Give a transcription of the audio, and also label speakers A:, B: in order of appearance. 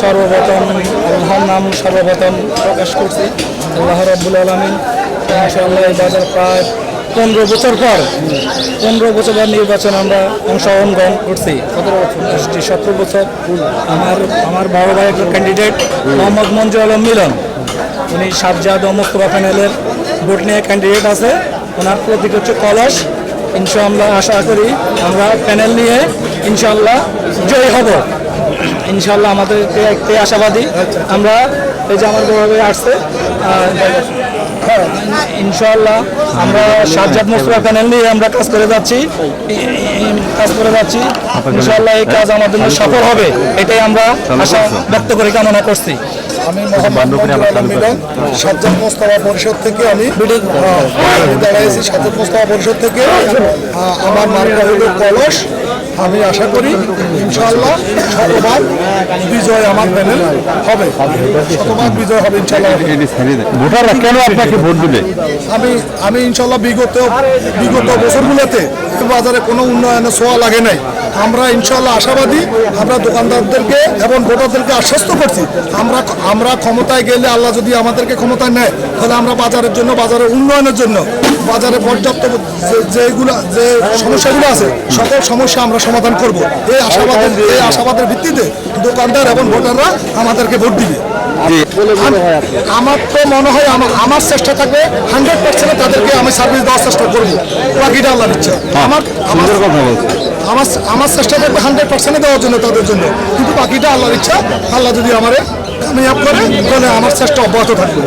A: সর্বপ্রথম আল্লাহর নাম সর্বপ্রথম প্রকাশ করছি। আল্লাহ রাব্বুল আলমিন ইনশাআল্লাহ এই বাজার প্রায় পনেরো বছর পর, পনেরো বছর পর নির্বাচন আমরা অংশগ্রহণ গ্রহণ করছি। সতেরো সতেরো বছর। আমার আমার বড় ভাই একজন ক্যান্ডিডেট মোহাম্মদ মঞ্জু আলম মিলন। উনি সাবজাদ ও মোস্তফা প্যানেলের ভোট নিয়ে ক্যান্ডিডেট আছে। ওনার প্রতীক হচ্ছে কলস। ইনশাআল্লাহ আশা করি আমরা প্যানেল নিয়ে ইনশাআল্লাহ জয়ী হব। ইনশাআল্লাহ আমাদের একটি আশাবাদী। আমরা এই যে আমার বড় ভাই আসছে হ্যাঁ, আমরা সাজ্জাদ মোস্তফা প্যানেল নিয়ে আমরা কাজ করে যাচ্ছি। কাজ করে যাচ্ছি। ইনশাল্লাহ এই কাজ আমাদের জন্য সফল হবে এটাই আমরা আশা ব্যক্ত করে কামনা করছি।
B: আমি সাজ্জাদ মোস্তফা পরিষদ থেকে আমি হ্যাঁ, আমি দাঁড়াইছি সাজ্জাদ মোস্তফা পরিষদ থেকে। আমার মার্কা হলো কলস। আমি আশা করি ইনশাল্লাহ শতভাগ বিজয় আমার প্যানেল হবে। শতভাগ বিজয় হবে ইনশাল্লাহ
C: ভোটাররা কেন আপনাকে ভোট দিবে?
B: আমি আমি ইনশাল্লাহ বিগত বিগত বছরগুলোতে বাজারে কোনো উন্নয়নের ছোঁয়া লাগে নাই। আমরা ইনশাল্লাহ আশাবাদী, আমরা দোকানদারদেরকে এবং ভোটারদেরকে আশ্বস্ত করছি। আমরা আমরা ক্ষমতায় গেলে আল্লাহ যদি আমাদেরকে ক্ষমতায় নেয়, তাহলে আমরা বাজারের জন্য, বাজারের উন্নয়নের জন্য, বাজারে পর্যাপ্ত যেগুলো, যে সমস্যাগুলো আছে, সকল সমস্যা আমরা সমাধান করব। এই আশাবাদের এই আশাবাদের ভিত্তিতে দোকানদার এবং ভোটাররা আমাদেরকে ভোট দিবে। আমার তো মনে হয় আমার চেষ্টা থাকবে হান্ড্রেড পার্সেন্ট তাদেরকে আমি সার্ভিস দেওয়ার চেষ্টা করব। বাকিটা আল্লাহ দিচ্ছে। আমার আমার
C: সুন্দর কথা বলছে
B: আমার আমার চেষ্টা থাকবে হান্ড্রেড পার্সেন্ট দেওয়ার জন্য তাদের জন্য। কিন্তু বাকিটা আল্লাহ ইচ্ছা আল্লাহ যদি আমারে আমি করে তাহলে আমার চেষ্টা অব্যাহত থাকবে।